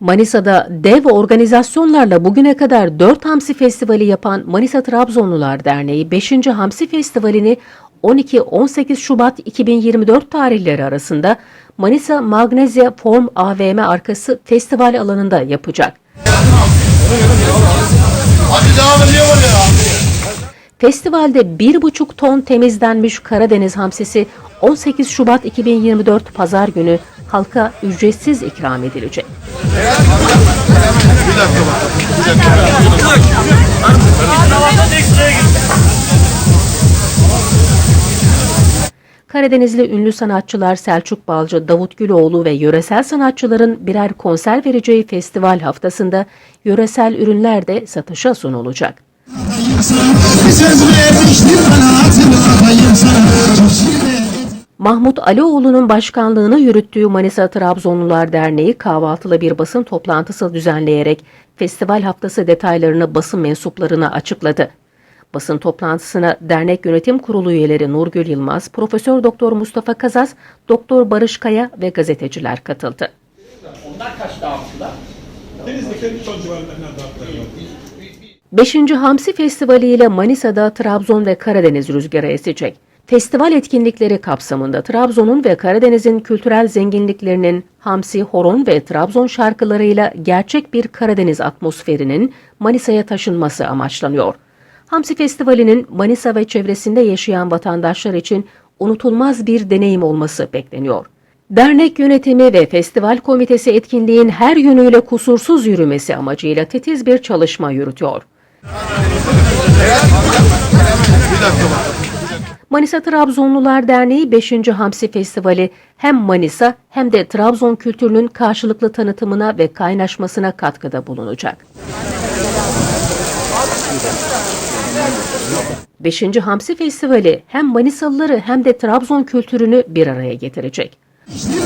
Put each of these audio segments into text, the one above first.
Manisa'da dev organizasyonlarla bugüne kadar 4 Hamsi Festivali yapan Manisa Trabzonlular Derneği 5. Hamsi Festivali'ni 12-18 Şubat 2024 tarihleri arasında Manisa Magnezya Form AVM arkası festival alanında yapacak. Festivalde 1,5 ton temizlenmiş Karadeniz hamsisi 18 Şubat 2024 Pazar günü halka ücretsiz ikram edilecek. Karadenizli ünlü sanatçılar Selçuk Balcı, Davut Güloğlu ve yöresel sanatçıların birer konser vereceği festival haftasında yöresel ürünler de satışa sunulacak. Mahmut Alioğlu'nun başkanlığını yürüttüğü Manisa Trabzonlular Derneği kahvaltılı bir basın toplantısı düzenleyerek festival haftası detaylarını basın mensuplarına açıkladı. Basın toplantısına dernek yönetim kurulu üyeleri Nurgül Yılmaz, Profesör Doktor Mustafa Kazaz, Doktor Barış Kaya ve gazeteciler katıldı. Son civarlarından dağıttılar. 5. Hamsi Festivali ile Manisa'da Trabzon ve Karadeniz rüzgarı esecek. Festival etkinlikleri kapsamında Trabzon'un ve Karadeniz'in kültürel zenginliklerinin Hamsi, Horon ve Trabzon şarkılarıyla gerçek bir Karadeniz atmosferinin Manisa'ya taşınması amaçlanıyor. Hamsi Festivali'nin Manisa ve çevresinde yaşayan vatandaşlar için unutulmaz bir deneyim olması bekleniyor. Dernek yönetimi ve festival komitesi etkinliğin her yönüyle kusursuz yürümesi amacıyla titiz bir çalışma yürütüyor. Bir dakika. Manisa Trabzonlular Derneği 5. Hamsi Festivali hem Manisa hem de Trabzon kültürünün karşılıklı tanıtımına ve kaynaşmasına katkıda bulunacak. 5. Hamsi Festivali hem Manisalıları hem de Trabzon kültürünü bir araya getirecek.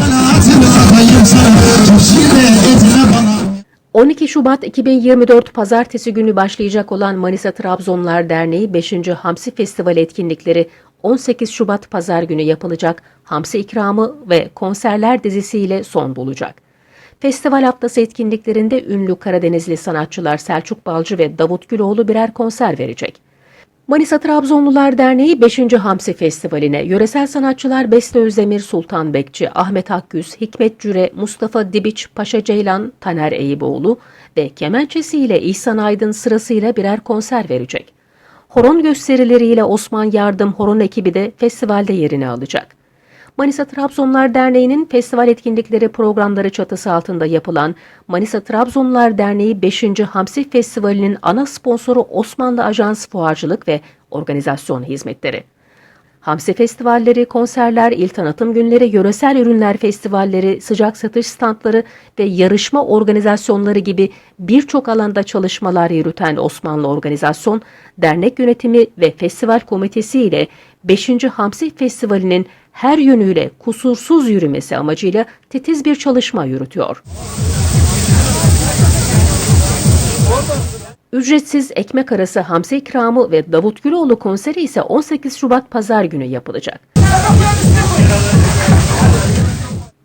bana hatırlatayım sana Çok şirin etine bana 12 Şubat 2024 Pazartesi günü başlayacak olan Manisa Trabzonlar Derneği 5. Hamsi Festivali etkinlikleri 18 Şubat Pazar günü yapılacak Hamsi ikramı ve konserler dizisiyle son bulacak. Festival haftası etkinliklerinde ünlü Karadenizli sanatçılar Selçuk Balcı ve Davut Güloğlu birer konser verecek. Manisa Trabzonlular Derneği 5. Hamsi Festivali'ne yöresel sanatçılar Beste Özdemir, Sultan Bekçi, Ahmet Akgüz, Hikmet Cüre, Mustafa Dibiç, Paşa Ceylan, Taner Eyüboğlu ve kemençesiyle İhsan Aydın sırasıyla birer konser verecek. Horon gösterileriyle Osman Yardım Horon ekibi de festivalde yerini alacak. Manisa Trabzonlar Derneği'nin festival etkinlikleri programları çatısı altında yapılan Manisa Trabzonlar Derneği 5. Hamsi Festivali'nin ana sponsoru Osmanlı Ajans Fuarcılık ve Organizasyon Hizmetleri. Hamsi festivalleri, konserler, il tanıtım günleri, yöresel ürünler festivalleri, sıcak satış standları ve yarışma organizasyonları gibi birçok alanda çalışmalar yürüten Osmanlı Organizasyon, dernek yönetimi ve festival komitesi ile 5. Hamsi Festivali'nin her yönüyle kusursuz yürümesi amacıyla titiz bir çalışma yürütüyor. Ücretsiz ekmek arası hamsi ikramı ve Davut Güloğlu konseri ise 18 Şubat Pazar günü yapılacak.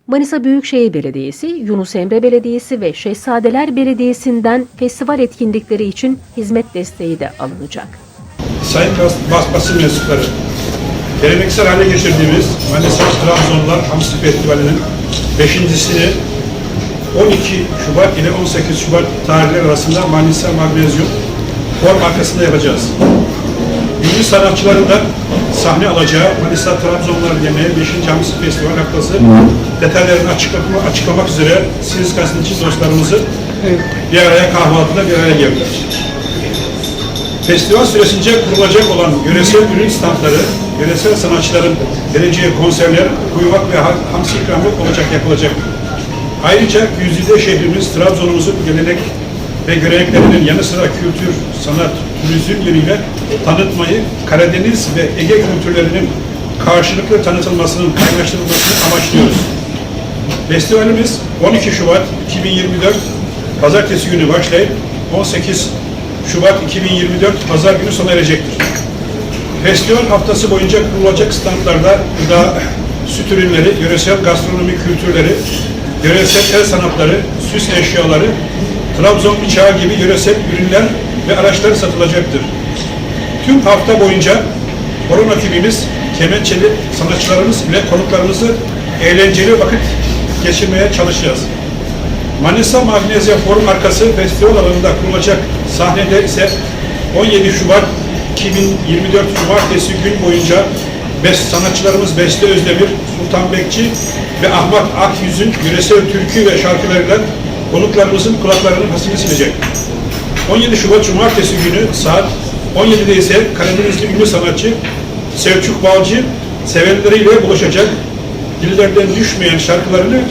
Manisa Büyükşehir Belediyesi, Yunus Emre Belediyesi ve Şehzadeler Belediyesi'nden festival etkinlikleri için hizmet desteği de alınacak. Sayın bas, bas, basın mensupları, geleneksel hale getirdiğimiz Manisa Trabzonlar Hamsi Festivali'nin beşincisini 12 Şubat ile 18 Şubat tarihleri arasında Manisa Magnezyum form arkasında yapacağız. Ünlü sanatçıların da sahne alacağı Manisa Trabzonlar Yemeği 5. Hamsi Festival haftası detaylarını açıklamak, açıklamak üzere siz gazeteci dostlarımızı bir araya kahvaltıda bir araya geldik. Festival süresince kurulacak olan yöresel ürün standları, yöresel sanatçıların vereceği konserler, kuyumak ve ha- hamsi ikramı olacak, yapılacak. Ayrıca yüzide şehrimiz Trabzon'umuzun gelenek ve göreneklerinin yanı sıra kültür, sanat, turizm yönüyle tanıtmayı, Karadeniz ve Ege kültürlerinin karşılıklı tanıtılmasının, kaynaştırılmasını amaçlıyoruz. Festivalimiz 12 Şubat 2024 Pazartesi günü başlayıp 18 Şubat 2024 Pazar günü sona erecektir. Festival haftası boyunca kurulacak standlarda gıda, süt ürünleri, yöresel gastronomi kültürleri, yöresel el sanatları, süs eşyaları, Trabzon bıçağı gibi yöresel ürünler ve araçlar satılacaktır. Tüm hafta boyunca horon ekibimiz, kemençeli sanatçılarımız ile konuklarımızı eğlenceli vakit geçirmeye çalışacağız. Manisa Magnezya Forum Arkası Festival alanında kurulacak sahnede ise 17 Şubat 2024 Cumartesi gün boyunca bes, sanatçılarımız Beste Özdemir, Sultan Bekçi ve Ahmet Akyüz'ün yöresel türkü ve şarkılarıyla konuklarımızın kulaklarının hasını silecek. 17 Şubat Cumartesi günü saat 17'de ise Karadenizli ünlü sanatçı Selçuk Balcı sevenleriyle buluşacak. Dillerden düşmeyen şarkılarını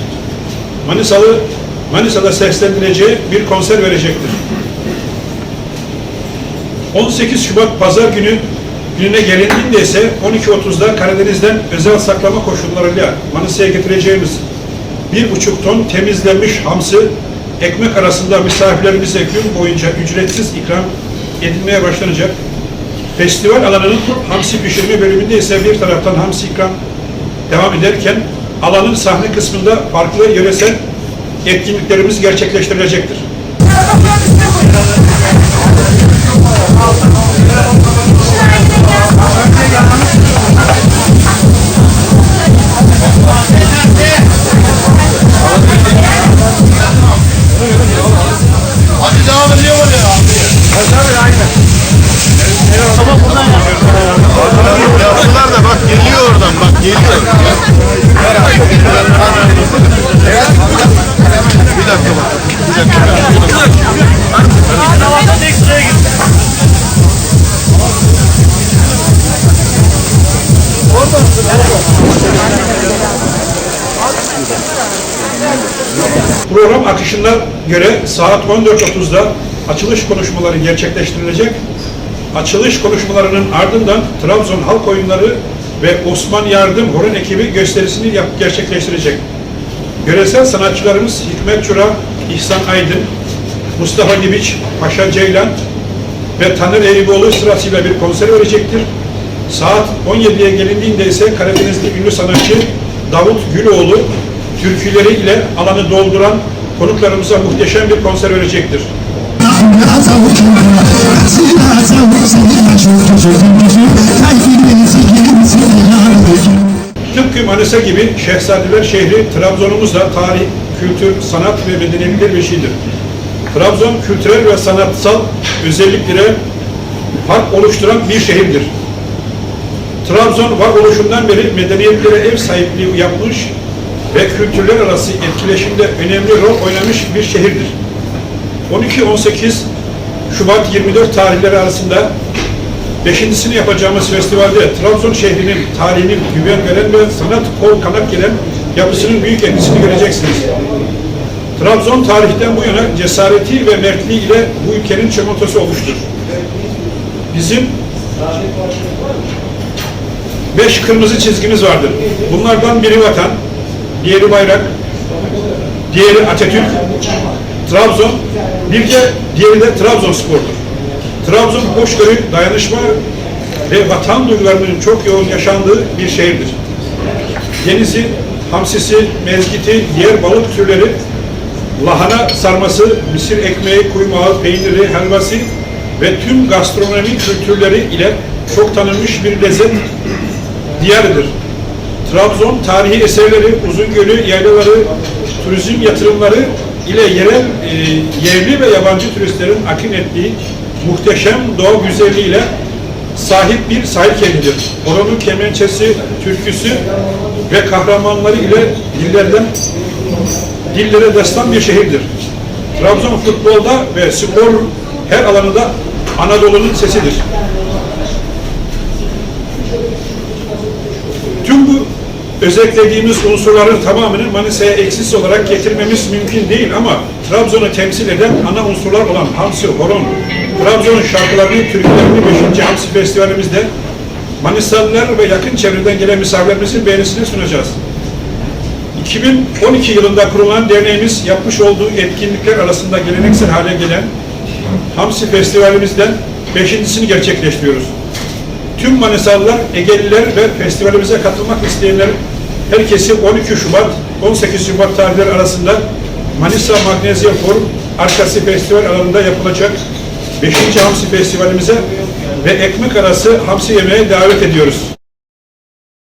Manisalı Manisa'da seslendireceği bir konser verecektir. 18 Şubat Pazar günü gününe gelindiğinde ise 12.30'da Karadeniz'den özel saklama koşullarıyla Manisa'ya getireceğimiz bir buçuk ton temizlenmiş hamsı ekmek arasında misafirlerimize gün boyunca ücretsiz ikram edilmeye başlanacak. Festival alanının hamsi pişirme bölümünde ise bir taraftan hamsi ikram devam ederken alanın sahne kısmında farklı yöresel etkinliklerimiz gerçekleştirilecektir. Program akışına göre saat 14.30'da açılış konuşmaları gerçekleştirilecek. Açılış konuşmalarının ardından Trabzon Halk Oyunları ve Osman Yardım Horon ekibi gösterisini yap- gerçekleştirecek. Yöresel sanatçılarımız Hikmet Çura, İhsan Aydın, Mustafa Nibiç, Paşa Ceylan ve Taner Eyüboğlu sırasıyla bir konser verecektir. Saat 17'ye gelindiğinde ise Karadenizli ünlü sanatçı Davut Güloğlu türküleri ile alanı dolduran konuklarımıza muhteşem bir konser verecektir. Tıpkı Manisa gibi Şehzadeler şehri Trabzon'umuz da tarih, kültür, sanat ve medeniyetler beşiğidir. Trabzon kültürel ve sanatsal özelliklere fark oluşturan bir şehirdir. Trabzon varoluşundan beri medeniyetlere ev sahipliği yapmış ve kültürler arası etkileşimde önemli rol oynamış bir şehirdir. 12-18 Şubat 24 tarihleri arasında beşincisini yapacağımız festivalde Trabzon şehrinin tarihinin güven veren ve sanat kol kanat gelen yapısının büyük etkisini göreceksiniz. Trabzon tarihten bu yana cesareti ve mertliği ile bu ülkenin çimento olmuştur. Bizim beş kırmızı çizgimiz vardır. Bunlardan biri vatan, diğeri bayrak, diğeri Atatürk, Trabzon, bir de diğeri de Trabzonspor'dur. Trabzon hoşgörü, dayanışma ve vatan duygularının çok yoğun yaşandığı bir şehirdir. Denizi, hamsisi, mezgiti, diğer balık türleri, lahana sarması, misir ekmeği, kuymağı, peyniri, helvası ve tüm gastronomi kültürleri ile çok tanınmış bir lezzet diyarıdır. Trabzon tarihi eserleri, Uzungölü, yaylaları, turizm yatırımları ile yerel, e, yerli ve yabancı turistlerin akın ettiği muhteşem doğa güzelliğiyle sahip bir sahil kendidir. Oranın kemençesi, türküsü ve kahramanları ile dillerden dillere destan bir şehirdir. Trabzon futbolda ve spor her alanında Anadolu'nun sesidir. Tüm bu özetlediğimiz unsurların tamamını Manisa'ya eksiz olarak getirmemiz mümkün değil ama Trabzon'u temsil eden ana unsurlar olan Hamsi, Horon, Trabzon'un şarkılarını, türkülerini 5. Hamsi Festivalimizde Manisalılar ve yakın çevreden gelen misafirlerimizin beğenisine sunacağız. 2012 yılında kurulan derneğimiz yapmış olduğu etkinlikler arasında geleneksel hale gelen Hamsi Festivalimizden beşincisini gerçekleştiriyoruz. Tüm Manisalılar, Egeliler ve festivalimize katılmak isteyenler herkesi 12 Şubat, 18 Şubat tarihleri arasında Manisa Magnezyum Forum Arkası Festival alanında yapılacak 5. Hamsi Festivalimize ve ekmek arası hamsi yemeğe davet ediyoruz.